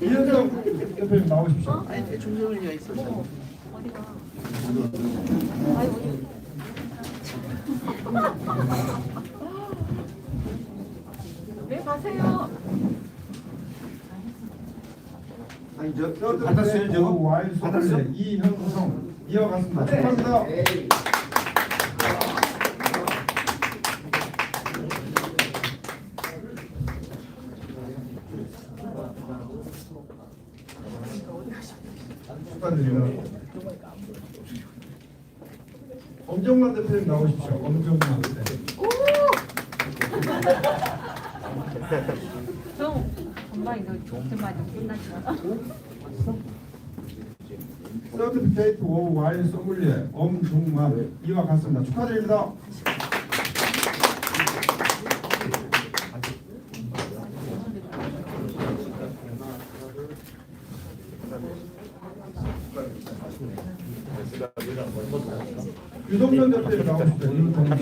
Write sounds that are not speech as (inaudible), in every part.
이현정 대표님 나오십시오. 아니 대충 정리가 있어서 네, 가세요. 아니 저 받았어요. 저 와일 소믈리에 이현성 이어갔습니다. 축하합니다. 축하드립니다. 엄정만 대표님 나오십시오. 엄정만 대표. 좀 엄마 이거 좀만 좀 끝났잖아. 서티피케이트 오 와인 소믈리에 엄중만 이와 같습니다. 축하드립니다. 유동현 대표님 나오십시오. 유동현.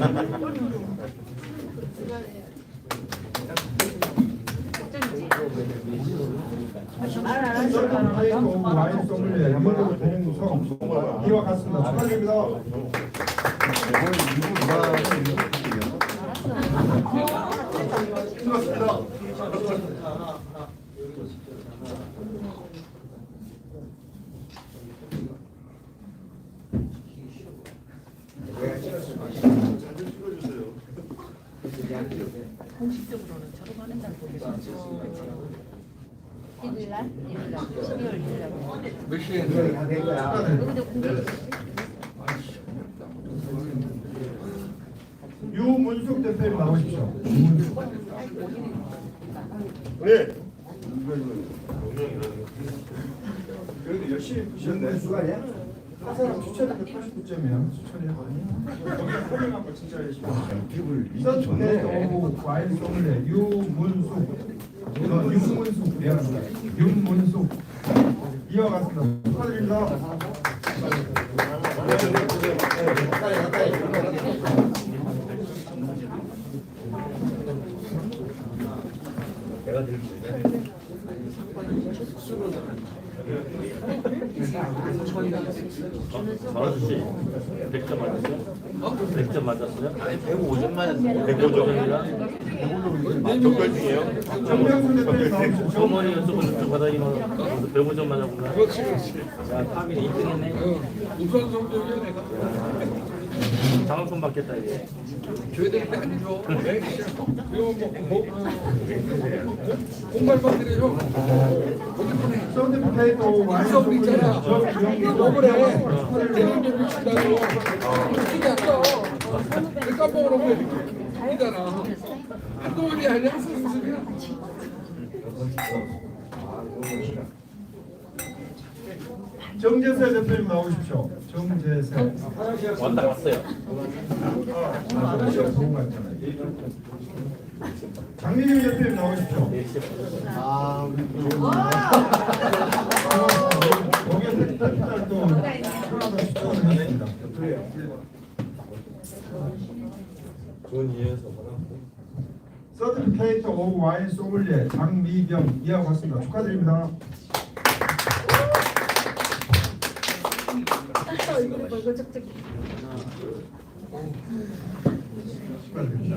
서티피케이트 오 와인 소믈리에 유동성 이와 같습니다. 축하드립니다. 공식적으로는 졸업하는 날 보내셨죠. 일요일 날? 일요일 날. 12월 1일 날. 몇 시에 거야? 여기도 공개 유문숙 대표님 나오십시오. 유문숙. 네. 그래도 열심히 부셨네. 수고하냐? 한 사람 추천이 189점이야. 추천이야. 거기 허밍한 거 진짜 열심히 했어요. 서티피케이트 오 와인 소믈리에 유문숙. 어, 윤문숙 미안합니다. 윤문숙 이와 같습니다. 축하드립니다. 마라수 씨 100점 맞았어요? 100점 맞았어요? 아니 105점 맞았어요 105점이라 정글 중이에요? 어머니 연습은 좀 받아기만 105점 맞았구나 그렇지 그렇지. 자 탑이 1등했네 우선 성적이야 내가. 장학금 받겠다 이제 줘야 되는데 안 줘. 왜? 이거 뭐, 뭐. 어디 보내? 서티피케이트 오 와인 인성 소믈리에 있잖아. 정명순 뭐 그래? 대리운전 미친다고. 미치지 않어. 내 깜빡으로 왜 이잖아. 한동안이 아니야 무슨 소리야? 정재세 대표님 나오십시오. 정재세. 왔다 갔어요 아, 날씨가 좋은 것 같잖아요. 장민규 대표님 나오십시오. 아 우리 거기에 특별 또 하나 더 추천을 했습니다. 이해해서 받았고. 서티피케이트 오 와인 소믈리에 장미경 이하고 왔습니다. 축하드립니다. 이거 쩍쩍. 축하드립니다.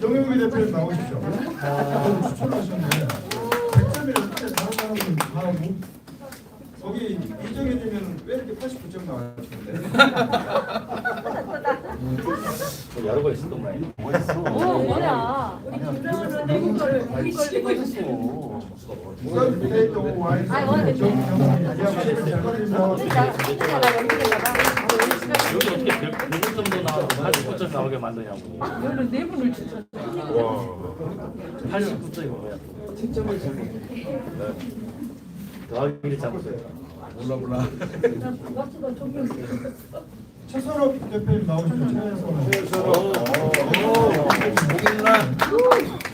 정영기 대표님 나오십시오. 아, 추천하셨는데 100점이라 진짜 다른 사람은 다 못. 거기 이정현이면 왜 이렇게 89점 나왔는데? 여러 거 있었던 거야 어, 뭐야. 우리 김정은은 내국 거를 우리 걸 내고 있었어. 서티피케이트 오 와인 아이, 오늘 소믈리에 정경미 이하고 왔습니다. 축하드립니다. 나 연 기되려나? 여기 어떻게 100점도 나와서 89점 나오게 만드냐고 여기는 네 분을 추천. 89점이 뭐야 더하기를 잘못했다 몰라 몰라. 최선업 대표님 나오십시오. 최선업. 목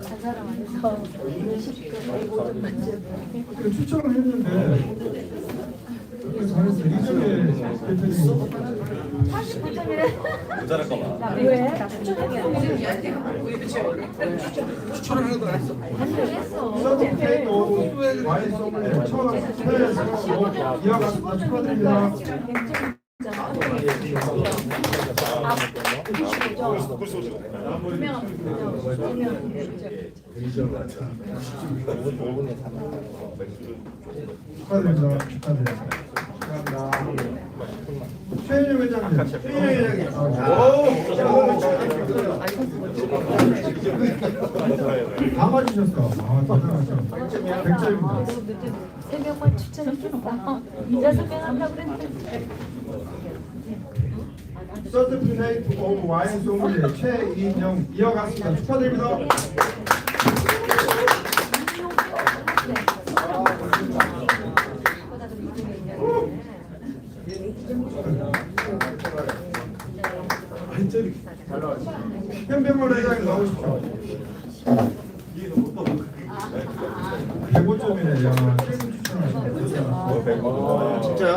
두 사람 한 사람 안에서 그 추천을 했는데 그 잘했어. 이정혜 대표님 89점이래. 모자랄까봐. 나 왜? 추천했어. 추천을 하는 거 했어. 했어. 서티피케이트 오브 와인 소믈리에 처음 해외에서 이어갔습니다. 축하드립니다. 축하드립니다. 축하드립니다. 감사합니다. 최윤영 회장님. 최윤영 회장님. 다 맞으셨어. 아, 대단하죠. 100점입니다. 세 명만 추천했어. 이자 설명한다고 그랬는데. 서티피케이트 오브 와인 소믈리에 최인영 이어갔습니다. 축하드립니다. 현병원 회장님 나오십시오. 105점이네. 야, 최고 추천하셨네. 진짜요?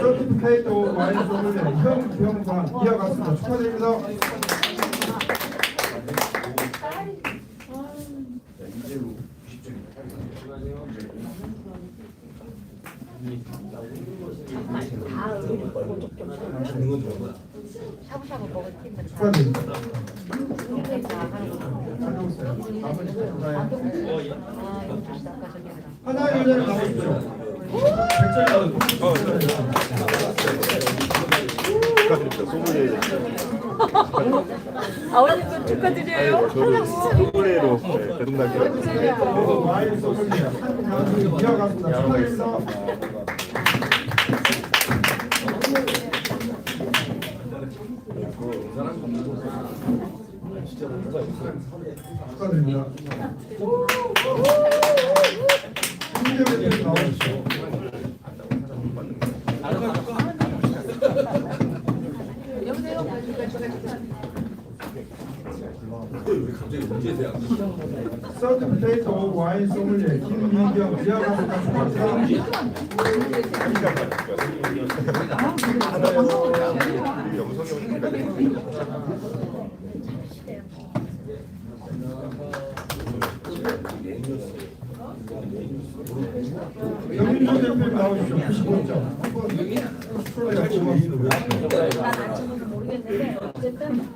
서티피케이트 오브 와인 소믈리에 현병관 이어갔습니다. 축하드립니다. 샤브샤브 먹을 축하드립니다. 다 하나의 여자를 나오십시오. 100점입니다. 아버님 축하드려요. 소문회 로 대동단계 와인 소믈리에 한강이 이어갔습니다. 축하드립니다. 서티피케이트 오브 와인 소믈리에 김민경. 축하드립니다. 영민조 대표님 나오십시오. 95점. 모르겠는데 어쨌든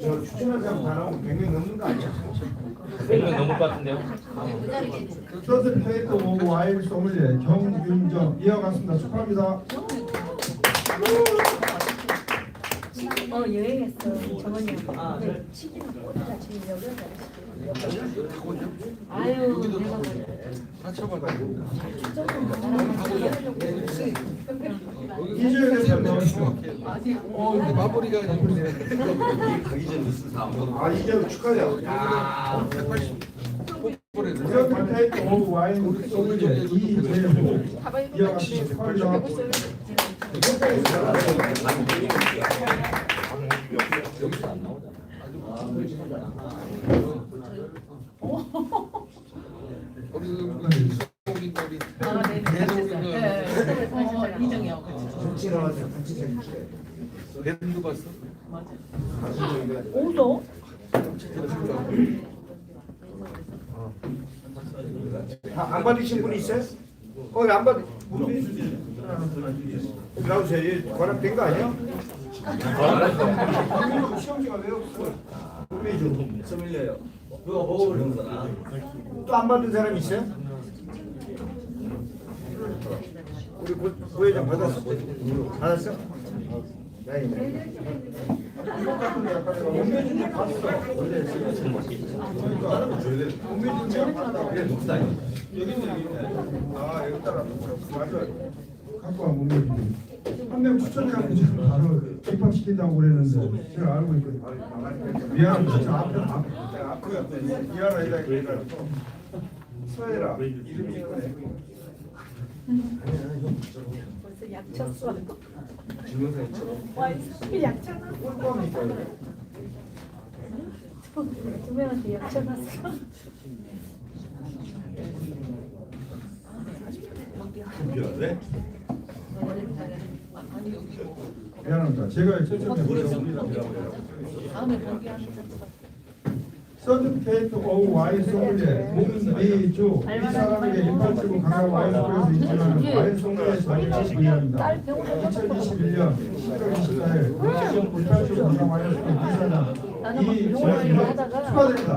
저 추천한 사람 다 나오면 100명 넘는 거 아니야? 100명 넘을 것 같은데요? 서티피케이트 오브 와인 소믈리에 경윤정 이어갔습니다. 축하합니다. 어 여행했어 정원이 근데 치기는 꼬리가 치려고 아유 내가 말이야 맞춰봐가지고. 이주영 대표님 나오십시오. 어, 근데 마무리가 이쁘네. (laughs) 아 이제 축하해요. 180. 서티피케이트 오브 와인 소믈리에 이재호 이어갔습니다. 축 오도 아, 안 받으신 분 있어요? 어, 안 받, 나오세요. 관합된 거 아니야? 시험지가 왜 없어? 소밀려요. 누가 먹어보는 거잖아. 또안 받은 사람 있어요? 우리 부, 부회장 받았어? 받았어? 다행이네. 원매준 좀 봤어. 원래 그러니까 원매준 좀 봤다. 그래 높다. 여기는 여기. 아 여기다가 맞아. 갖고 와 원매준. 한명 추천해갖고 지금 바로 입학시킨다고 그랬는데 제가 알고 있거든요. 미안합니다. 저 앞에 앞에 앞에 미안하다 그러니까 이름이 있거든. 약쳤어. 증명사진처럼. 와인이 약쳐놨어. 꿀밤이니까 두 명한테 약쳐놨어. 미안해. 미안합니다. 제가 최초입니다. 서드케이트 오브 와인 소믈리에 목미주 이 사람에게 인파치고 강한 와인 스쿨에서 인증하는 와인 소믈리에 자격을 부여합니다. 2021년 11월 24일 인파치고 강한 와인 스쿨 이사장 이정희를 축하드립니다.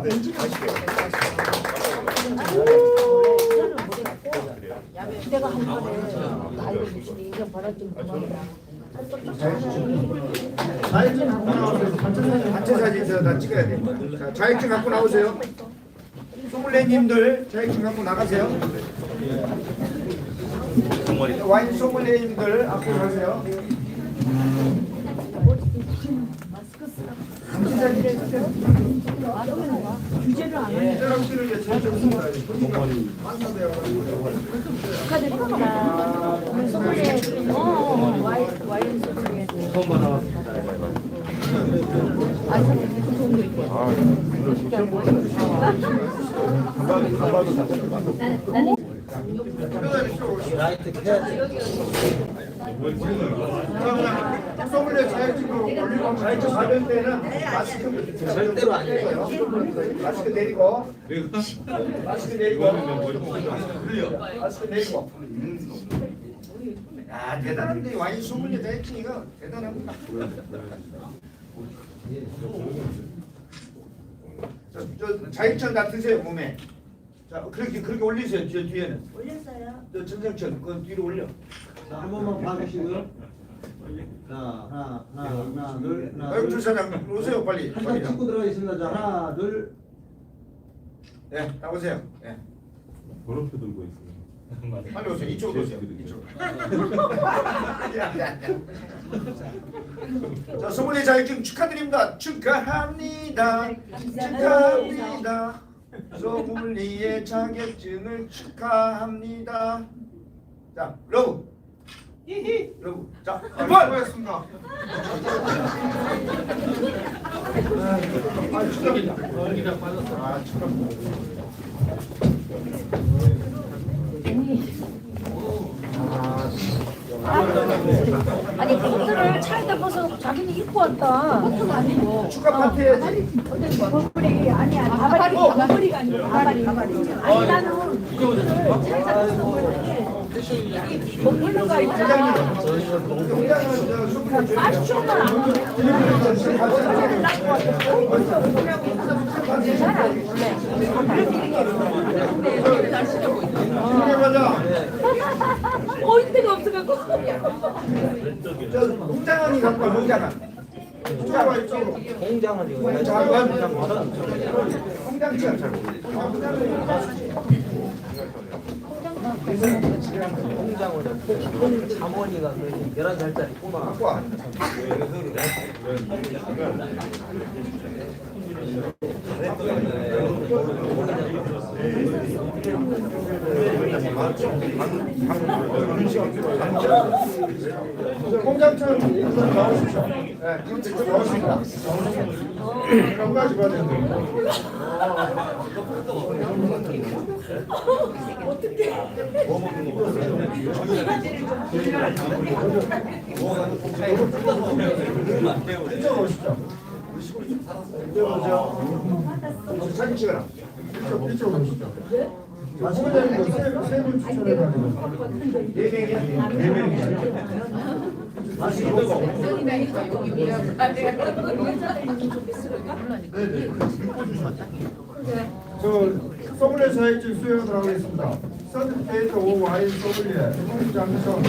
내가 한 번에 알려주시니 이거 벌어진 구멍이다. 자격증 갖고 나오세요. 단체 단체 사진 저다 찍어야 돼. 자, 자격증 갖고 나오세요. 소믈리에님들 자격증 갖고 나가세요. 와인 소믈리에님들 앞으로 가세요. 규제를 안 해. 사람들을 제일 좋습니다. 축하드립니다. 오늘 소문에 어 와인 와인 소문에 처음 받아봤습니다. 아 올리고 때는 마스크 절대로 안. 마스크 내리고. 마스크 내리고. 마스크 내리고 야 대단한데 와인 소믈리에 자격증 이거 대단합니다. 저, 저 자격증 다 드세요 몸에. 자 그렇게 그렇게 올리세요 뒤에 뒤에는. 올렸어요. 저 전정천 그 뒤로 올려. 자, 한 번만 봐주시고요. 자, 하나, 하나, 하나, 둘, 하나, 아유 둘. 주사장 오세요 빨리. 한장 찍고 들어가겠습니다. 자, 하나, 둘. 예, 나오세요. 예. 번호표 들고 있어요. 빨리 오세요. 이쪽으로 오세요. 이쪽으로. (laughs) 자, 소문의 자격증 축하드립니다. 축하합니다. 축하합니다. 소문리의 자격증을 축하합니다. 자, 러브. 러브. 자, 한번 보겠습니다. 아, 축하합니다. 아, 축하합니다. 아니 코트를 차에다 벗어 자기는 입고 왔다. 코트가 아니고. 축하 파티 해야지. 버블이 아니야 가발이 가발이가 아니고 가발이 가발이. 아니 나는 코트를 차에다 벗어 버블가 있잖아. 공장은 저 소문의 아쉬움은 안 하고. 가 자. 포인트가 없어갖고. 저 공장원이 갖고 와, 공장원. 공장원 이쪽으로. 공장원이요. 공장원. 공장원. 자모니가 그 11살짜리 꼬마 갖고 와. 공장처럼 나오십시오. 네, 그렇죠. 좀 나오십니다. 한 가지 봐야 되는데. 이쪽 오시죠. 이쪽 오죠. 사진 찍어라. 이쪽 이쪽으로 오 아, 소장님 세분 추천해가지고 네 명이야? 네 명이야. 저 소믈리에 자격증 수여하도록 하겠습니다. 서드페이트 오 와인 소믈리에 장성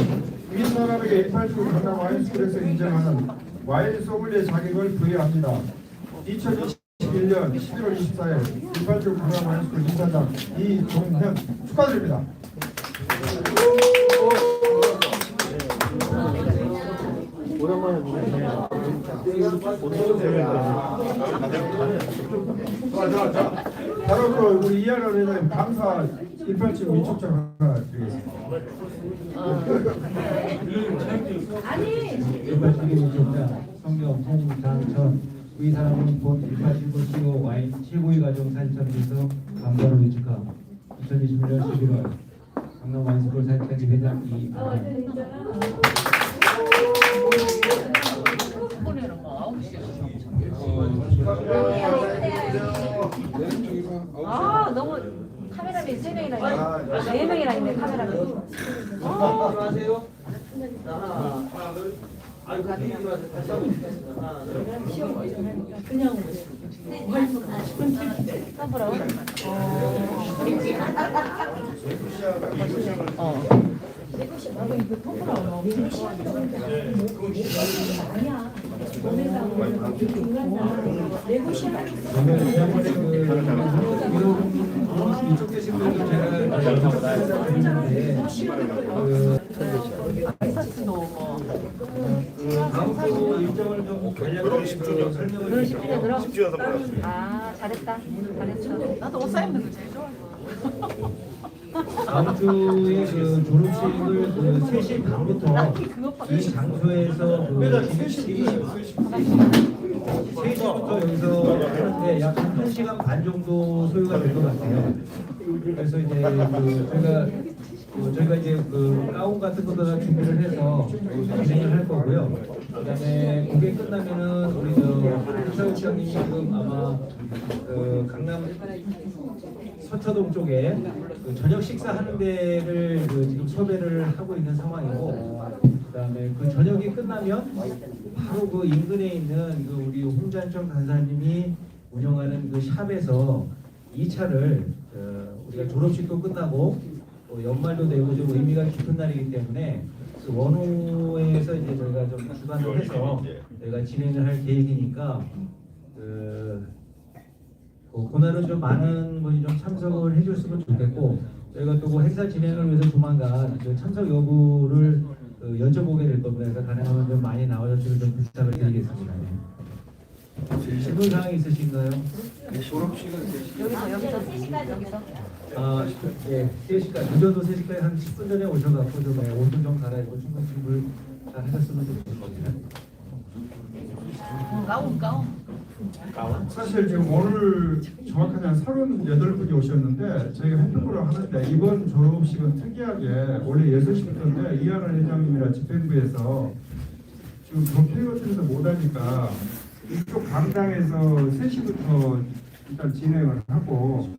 이 사람에게 189 강남 와인스쿨에서 인정하는 와인 소믈리에 자격을 부여합니다. 2021년 11월 24일 189 강남 와인스쿨 이사장 이종현 축하드립니다. 자, 자, 자. 바로 그 우리 이하로 회장님 감사 187 위촉장 하나 드리겠습니다. 아니 187기 우정자 성경 홍장천 이 사람은 본189 CEO 와인 최고위 가정 사진첩에서 감사를 위축함 2021년 11월 강남 와인스쿨 사진첩 회장 이아람 아 너무 카메라맨 세 명이나 있네 네 명이나 있네 카메라맨 어. 자, 하나, 하나, 둘. 아이고, 같이 들어가세요. 다시 한번 시켰습니다. 하나, 둘. 그냥 써보라고? 내것이 나도 이거 토크라고 아니야 너네가 내것이 저는 지난번에 그 이쪽 계신 분들 제가 드리는데 그 주 일정을 좀 간략하게 그 설명을 쉽게 들어? 집중해서 말하겠습니다. 아 잘했다 잘했어 나도 옷 쌓이는 거 제일 좋아 다음 주에 그 졸업식을 그 3시 반부터 이 장소에서 그 3시부터 여기서 하는데 약한 1시간 반 정도 소요가 될 것 같아요. 그래서 이제 그 저희가 그 저희가 이제 그 가운 같은 다 준비를 해서 진행을 할 거고요. 그다음에 그게 끝나면은 우리 저 행사국장님이 지금 아마 그 강남 서초동 쪽에 그 저녁 식사하는 데를 그 지금 섭외를 하고 있는 상황이고 그다음에 그 저녁이 끝나면 바로 그 인근에 있는 그 우리 홍잔청 간사님이 운영하는 그 샵에서 2차를 어, 우리가 졸업식도 끝나고 또 연말도 되고 좀 의미가 깊은 날이기 때문에 그 원호에서 이제 저희가 좀 주관을 해서 저희가 진행을 할 계획이니까 그 어, 그날은 좀 많은 분이 좀 참석을 해줬으면 좋겠고 저희가 또 그 행사 진행을 위해서 조만간 그 참석 여부를 그 여쭤보게 될 겁니다. 그래서 가능하면 좀 많이 나와주시면 좀 부탁을 드리겠습니다. 네. 질문 사항 있으신가요? 여기서 여기서 3시까지 여기서 아, 예, 3시까지, 늦어도 3시까지 한 10분 전에 오셔갖고 좀 예, 옷좀 좀 갈아입고 충분 준비를 잘 하셨으면 좋겠습니다. 가운 가운 사실 지금 오늘 정확하게 한 38분이 오셨는데 저희가 햇빛으로 하는데 이번 졸업식은 특이하게 원래 6시부터인데 이하늘 회장님이랑 집행부에서 지금 교폐 같은 데서 못하니까 이쪽 강당에서 3시부터 일단 진행을 하고